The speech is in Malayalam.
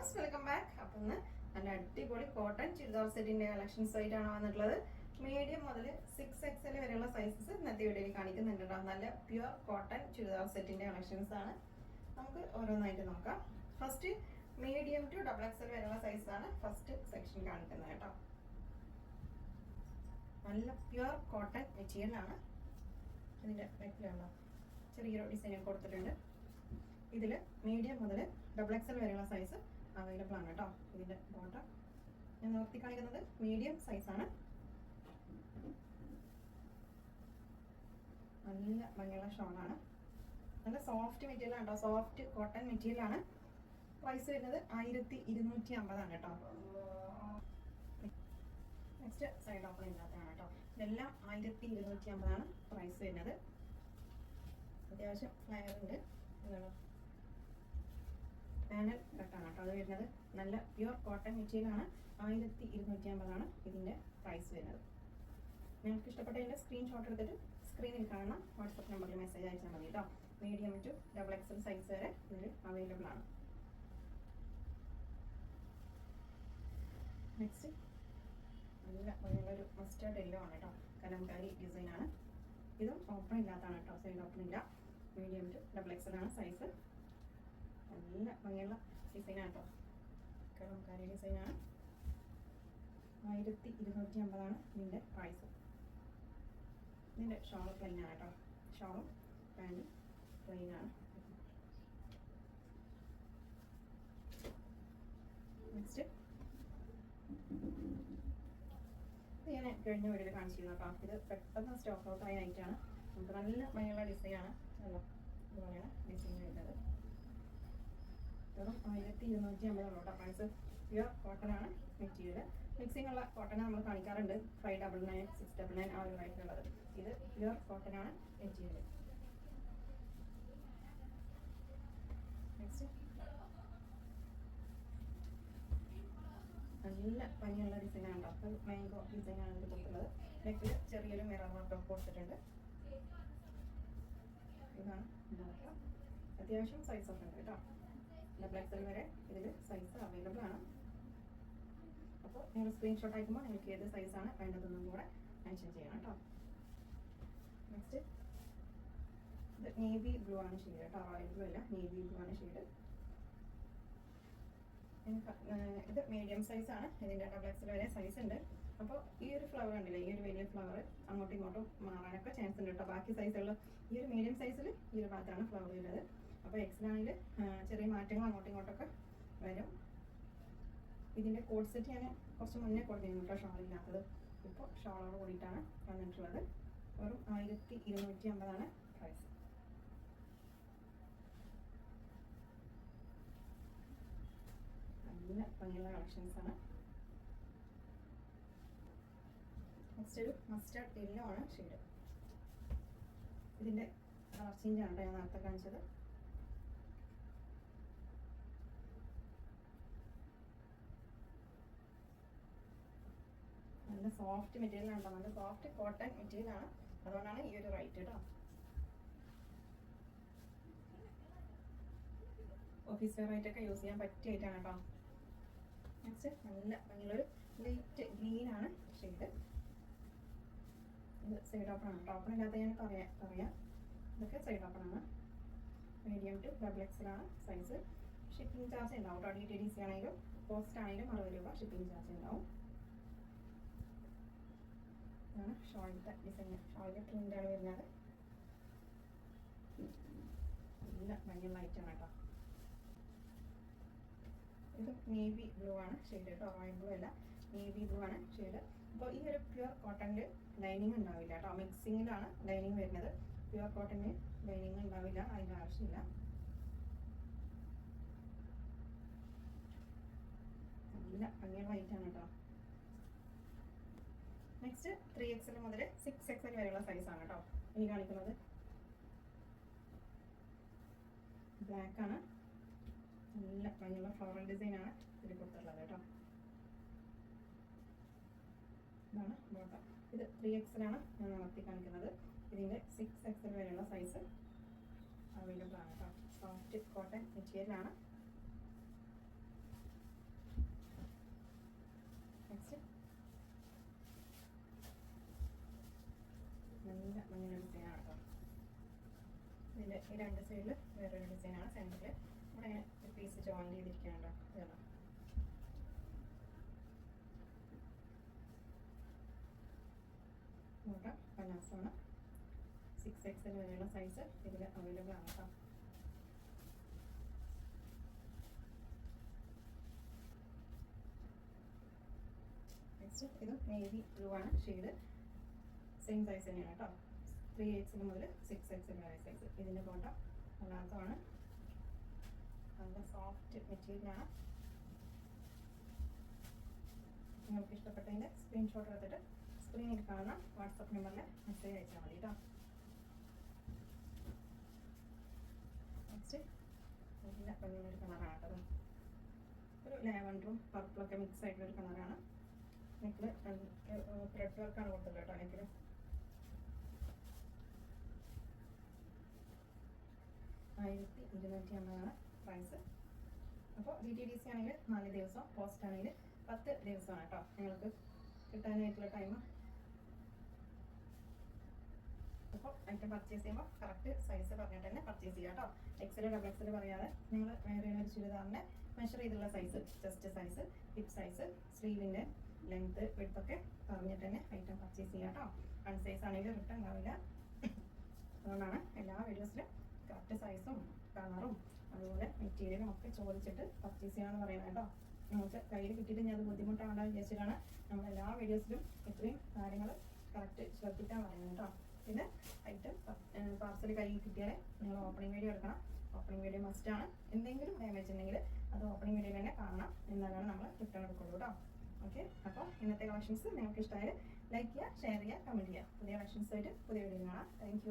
വ്യൂവേഴ്സ് വെൽക്കം ബാക്ക് അപ്പം ഇന്ന് നല്ല അടിപൊളി കോട്ടൺ ചുരിദാർ സെറ്റിന്റെ കളക്ഷൻസ് ആയിട്ടാണ് വന്നിട്ടുള്ളത്. മീഡിയം മുതൽ സിക്സ് എക്സ് എൽ വരെയുള്ള സൈസസ് ഇന്നത്തെ വീഡിയോയിൽ കാണിക്കുന്നുണ്ട് നല്ല പ്യുവർ കോട്ടൺ ചുരിദാർ സെറ്റിന്റെ കളക്ഷൻസ് ആണ്. നമുക്ക് ഓരോന്നായിട്ട് നോക്കാം. First medium to double X L വരെയുള്ള സൈസാണ് ഫസ്റ്റ് സെക്ഷൻ കാണിക്കുന്നത് കേട്ടോ നല്ല പ്യുവർ കോട്ടൺ മെറ്റീരിയൽ ആണ്. ഇതിന്റെ നെക്കിലുള്ള ചെറിയൊരു ഡിസൈൻ കൊടുത്തിട്ടുണ്ട്. ഇതിൽ മീഡിയം മുതൽ ഡബിൾ എക്സ് എൽ വരെയുള്ള സൈസ് അവൈലബിൾ ആണ് കേട്ടോ. ഇതിന്റെ ബോട്ടം ഞാൻ നിർത്തി കാണിക്കുന്നത് മീഡിയം സൈസാണ് നല്ല ഭംഗിയുള്ള ആണ്. നല്ല സോഫ്റ്റ് മെറ്റീരിയൽ ആണ് കേട്ടോ. സോഫ്റ്റ് കോട്ടൺ മെറ്റീരിയൽ ആണ്. പ്രൈസ് വരുന്നത് ആയിരത്തി ഇരുന്നൂറ്റി അമ്പതാണ് കേട്ടോ. നെക്സ്റ്റ് സൈഡ് ഓപ്പൺ ഇല്ലാത്തതാണ് കേട്ടോ. ഇതെല്ലാം ആയിരത്തി ഇരുന്നൂറ്റി അമ്പതാണ് പ്രൈസ് വരുന്നത്. അത്യാവശ്യം ഫ്ലയർ ഉണ്ട്. എന്താണ് പാനൽ കട്ടാണ് കേട്ടോ. അത് വരുന്നത് നല്ല പ്യുവർ കോട്ടൺ മെറ്റീരിയലാണ് ആയിരത്തി ഇരുന്നൂറ്റി അമ്പതാണ് ഇതിന്റെ പ്രൈസ് വരുന്നത്. നിങ്ങൾക്ക് ഇഷ്ടപ്പെട്ട ഇഷ്ടപ്പെട്ടതിന്റെ സ്ക്രീൻഷോട്ട് എടുത്തിട്ട് സ്ക്രീനിൽ കാണുന്ന വാട്സപ്പ് നമ്പറിൽ മെസ്സേജ് അയച്ചാൽ മതി കേട്ടോ. Medium to double XL size വരെ ഇതിൽ അവൈലബിൾ ആണ്. നെക്സ്റ്റ് നല്ല നല്ലൊരു മസ്റ്റേർഡ് യെല്ലോ ആണ് കേട്ടോ. കലംകാരി ഡിസൈനാണ് ഇതും ഓപ്പൺ ഇല്ലാത്തതാണ് കേട്ടോ. സൈഡ് ഓപ്പൺ ഇല്ല. മീഡിയം ടു ഡബിൾ എക്സൽ ആണ് സൈസ് നല്ല ഭംഗിയുള്ള ഡിസൈനാണ് കേട്ടോ ഡിസൈൻ ഡിസൈനാണ് ആയിരത്തി ഇരുന്നൂറ്റി അമ്പതാണ് ഇതിന്റെ പ്രൈസ് ഇതിന്റെ ഷോൾ പ്ലെയിൻ ആണ് കേട്ടോ ഷോളും പാന്റും പ്ലെയിൻ ആണ്. നെക്സ്റ്റ് ഇത് ഞാൻ കഴിഞ്ഞ വീഡിയോയിൽ കാണിച്ചിരുന്നു കേട്ടോ ഇത് പെട്ടെന്ന് സ്റ്റോക്ക് ഔട്ട് ആയ ഐറ്റാണ് നമുക്ക് നല്ല ഭംഗിയുള്ള ഇതുപോലെയാണ് ഡിസൈൻ വരുന്നത്. വെറും ആയിരത്തി ഇരുന്നൂറ്റി അമ്പതാണ് കേട്ടോ. പ്രൈസ് പ്യുവർ കോട്ടനാണ് ആണ് മെറ്റീരിയൽ മിക്സിംഗ് ഉള്ള കോട്ടൺ നമ്മൾ കാണിക്കാറുണ്ട്. Five double nine six double nine ആ ഒരു റേറ്റിലുള്ളത് ഇത് പ്യുവർ കോട്ടനാണ് ആണ് മെറ്റീരിയൽ നെക്സ്റ്റ് നല്ല ഭംഗിയുള്ള ഡിസൈനാണ് അപ്പോൾ മാംഗോ ഡിസൈനാണ് ഇതിൽ കൊടുത്തുള്ളത് നെക്കിൽ ചെറിയൊരു മിറർ വർക്ക് കൊടുത്തിട്ടുണ്ട്. ഇതാണ് അത്യാവശ്യം സൈസ് ഒക്കെ ഉണ്ട് കേട്ടോ. ഡബിൾ എക്സൽ വരെ ഇതിൽ സൈസ് അവൈലബിൾ ആണ്. അപ്പോൾ നിങ്ങൾ സ്ക്രീൻഷോട്ട് അയക്കുമ്പോൾ നിങ്ങൾക്ക് ഏത് സൈസാണ് വേണ്ടതെന്നും കൂടെ മെൻഷൻ ചെയ്യണം കേട്ടോ. നെക്സ്റ്റ് ഇത് നേവി ബ്ലൂ ആണ് ഷെയ്ഡ് കേട്ടോ. റോയൽ ബ്ലൂ അല്ല നേവി ബ്ലൂ ആണ് ഷെയ്ഡ് ഇത് മീഡിയം സൈസ് ആണ്. ഇതിന്റെ ഡബിൾ എക്സൽ വരെ സൈസ് ഉണ്ട്. അപ്പോൾ ഈ ഒരു ഫ്ലവർ ഉണ്ടല്ലേ ഈ ഒരു വലിയ ഫ്ലവർ അങ്ങോട്ടും ഇങ്ങോട്ടും മാറാനൊക്കെ ചാൻസ് ഉണ്ട് കേട്ടോ. ബാക്കി സൈസുള്ള ഈ ഒരു മീഡിയം സൈസിൽ ഈ ഒരു ഭാഗത്താണ് ഫ്ലവർ ഉള്ളത്. അപ്പോൾ എക്സിലാണെങ്കിൽ ചെറിയ മാറ്റങ്ങൾ അങ്ങോട്ടും ഇങ്ങോട്ടൊക്കെ വരും. ഇതിന്റെ കോഡ് സെറ്റ് ഞാൻ കുറച്ച് മുന്നേ കൊടുത്തിരുന്നു. കേട്ടോ ഇല്ലാത്തത് ഇപ്പോൾ ഷോളോട് കൂടിയിട്ടാണ് വന്നിട്ടുള്ളത്. വെറും ആയിരത്തി ഇരുന്നൂറ്റി അമ്പതാണ് പ്രൈസ് നല്ല ഭംഗിയുള്ള കളക്ഷൻസ് ആണ്. നെക്സ്റ്റ് ഒരു മസ്റ്റാർഡ് യെല്ലോ ആണ് ഷെയ്ഡ്. ഇതിന്റെ കളർ ചേഞ്ചാണ് ആണ് ഞാൻ നേരത്തെ കാണിച്ചത് നല്ല സോഫ്റ്റ് മെറ്റീരിയൽ ആണ് നല്ല സോഫ്റ്റ് കോട്ടൺ മെറ്റീരിയൽ ആണ്. അതുകൊണ്ടാണ് ഈ ഒരു റേറ്റ് കേട്ടോ ഓഫീസ് വെയർ ആയിട്ടൊക്കെ യൂസ് ചെയ്യാൻ പറ്റിയായിട്ടാണ് കേട്ടോ നെക്സ്റ്റ് നല്ല ഭംഗിയുള്ളൊരു ലൈറ്റ് ഗ്രീൻ ആണ് ഷെയ്ഡ് ഇത് സൈഡ് ഓപ്പൺ ആണ്. ടോപ്പൺ ഇല്ലാത്ത ഞാൻ പറയാം പറയാം. ഇതൊക്കെ സൈഡ് ഓപ്പൺ ആണ്. മീഡിയം ടു ഡബിൾ എക്സൽ ആണ് സൈസ് ഷിപ്പിംഗ് ചാർജ് ഉണ്ടാവും കേട്ടോ ഡി ടി ഡി സി ആണെങ്കിലും പോസ്റ്റ് ആണെങ്കിലും അറുപത് രൂപ ഷിപ്പിംഗ് ചാർജ് ഉണ്ടാവും. ഇതാണ് ഷോളിന്റെ ഡിസൈൻ ഷോളിന്റെ പ്രിന്റാണ് വരുന്നത്. നല്ല മഞ്ഞ ലൈറ്റാണ് കേട്ടോ. ഇത് നേവി ബ്ലൂ ആണ്. ഷെയ്ഡ് കേട്ടോ. റോയൽ ബ്ലൂ അല്ല. നേവി ബ്ലൂ ആണ് ഷെയ്ഡ് അപ്പോൾ ഈ ഒരു പ്യുവർ കോട്ടണിൽ ലൈനിങ് ഉണ്ടാവില്ല കേട്ടോ. മിക്സിങ്ങിലാണ് ലൈനിങ് വരുന്നത്. പ്യുവർ കോട്ടണിൽ ലൈനിങ് ഉണ്ടാവില്ല. അതിന്റെ ആവശ്യമില്ല. നല്ല ഭംഗിയുള്ള ആണ് കേട്ടോ. നെക്സ്റ്റ് ത്രീ എക്സൽ മുതൽ സിക്സ് എക്സൽ വരെയുള്ള സൈസാണ് കേട്ടോ ഇനി കാണിക്കുന്നത്. ബ്ലാക്ക് ആണ്. നല്ല ഭംഗിയുള്ള ഫ്ലോറൽ ഡിസൈൻ ആണ് ഇതിൽ കൊടുത്തിട്ടുള്ളത് കേട്ടോ ഇതാണ് ബോട്ടം ഇത് ത്രീ എക്സലാണ് ഞാൻ നടത്തി കാണിക്കുന്നത്. ഇതിന്റെ സിക്സ് എക്സൽ വരെയുള്ള സൈസ് അവൈലബിൾ ആണ് കേട്ടോ സോഫ്റ്റ് കോട്ടൺ മെറ്റീരിയൽ ആണ് രണ്ട് സൈഡിൽ വേറൊരു ഡിസൈനാണ് സെന്ററിൽ ഇവിടെ ഇങ്ങനെ ഒരു പീസ് ജോയിൻ ചെയ്തിരിക്കുകയാണ് ഇതാണ് ഇവിടെ പലാസമാണ് സിക്സ് വരെയുള്ള സൈസ് ഇതിൽ അവൈലബിൾ ആണ് കേട്ടോ നെക്സ്റ്റ് ഇത് നേവി ബ്ലൂ ആണ്. ഷെയ്ഡ് സെയിം സൈസ് തന്നെയാണ് കേട്ടോ ത്രീ എക്സിൽ മുതൽ സിക്സ് എക്സ് വരെ സൈസ് ഇതിന്റെ കോട്ട അല്ലാത്തതാണ് നല്ല സോഫ്റ്റ് മെറ്റീരിയലാണ് നിങ്ങൾക്ക് ഇഷ്ടപ്പെട്ടതിന്റെ സ്ക്രീൻഷോട്ട് എടുത്തിട്ട് സ്ക്രീനിൽ കാണുന്ന വാട്സപ്പ് നമ്പറിൽ മെസ്സേജ് അയച്ചാൽ മതി കേട്ടോ. കളറാണ്. ഒരു ലാവൻഡറും പർപ്പിളൊക്കെ മിക്സ് ആയിട്ടുള്ള ഒരു കളറാണ് നെക്കിൽ ത്രെഡ് വർക്കാണ് കൊടുത്തത് കേട്ടോ നെക്കിൽ ആയിരത്തി ഇരുന്നൂറ്റി അമ്പതാണ് പ്രൈസ് അപ്പോൾ ഡി ടി ഡി സി ആണെങ്കിൽ നാല് ദിവസം പോസ്റ്റ് ആണെങ്കിൽ പത്ത് ദിവസമാണ് കേട്ടോ നിങ്ങൾക്ക് കിട്ടാനായിട്ടുള്ള ടൈം അപ്പോൾ ഐറ്റം പർച്ചേസ് ചെയ്യുമ്പോൾ കറക്റ്റ് സൈസ് പറഞ്ഞിട്ട് തന്നെ പർച്ചേസ് ചെയ്യുക കേട്ടോ എക്സൽ ഡബിൾ എക്സൽ പറയാതെ നിങ്ങൾ വേറെ ഒരു ചുരിദാറിന്റെ മെഷർ ചെയ്തുള്ള size chest size hip size സ്ലീവിന്റെ length വിടുത്തൊക്കെ പറഞ്ഞിട്ട് തന്നെ ഐറ്റം പർച്ചേസ് ചെയ്യുക കേട്ടോ അൺസൈസ് ആണെങ്കിൽ റിട്ടേൺ ഉണ്ടാവില്ല അതുകൊണ്ടാണ് എല്ലാ വീഡിയോസിലും കറക്റ്റ് സൈസും കളറും അതുപോലെ മെറ്റീരിയലും ഒക്കെ ചോദിച്ചിട്ട് പർച്ചേസ് ചെയ്യാന്ന് പറയുന്നത് കേട്ടോ. നമുക്ക് കയ്യിൽ കിട്ടിയിട്ട് ഞാൻ അത് ബുദ്ധിമുട്ടാണെന്ന് വിചാരിച്ചിട്ടാണ് നമ്മൾ എല്ലാ വീഡിയോസിലും ഇത്രയും കാര്യങ്ങൾ കറക്റ്റ് ശ്രദ്ധിക്കാൻ പറയുന്നത് കേട്ടോ. പിന്നെ ഐറ്റം പാർസൽ കയ്യിൽ കിട്ടിയാൽ നിങ്ങൾ ഓപ്പണിംഗ് വീഡിയോ എടുക്കണം. ഓപ്പണിംഗ് വീഡിയോ ആണ്. എന്തെങ്കിലും ഡാമേജ് ഉണ്ടെങ്കിൽ അത് ഓപ്പണിംഗ് വീഡിയോ തന്നെ കാണണം എന്നാലാണ് നമ്മൾ റിട്ടേൺ എടുക്കുള്ളൂ കേട്ടോ. ഓക്കെ അപ്പോൾ ഇന്നത്തെ കളക്ഷൻസ് നിങ്ങൾക്ക് ഇഷ്ടമായാൽ ലൈക്ക് ചെയ്യുക ഷെയർ ചെയ്യുക കമന്റ് ചെയ്യുക. പുതിയ കളക്ഷൻസ് ആയിട്ട് പുതിയ വീഡിയോ കാണാം. താങ്ക്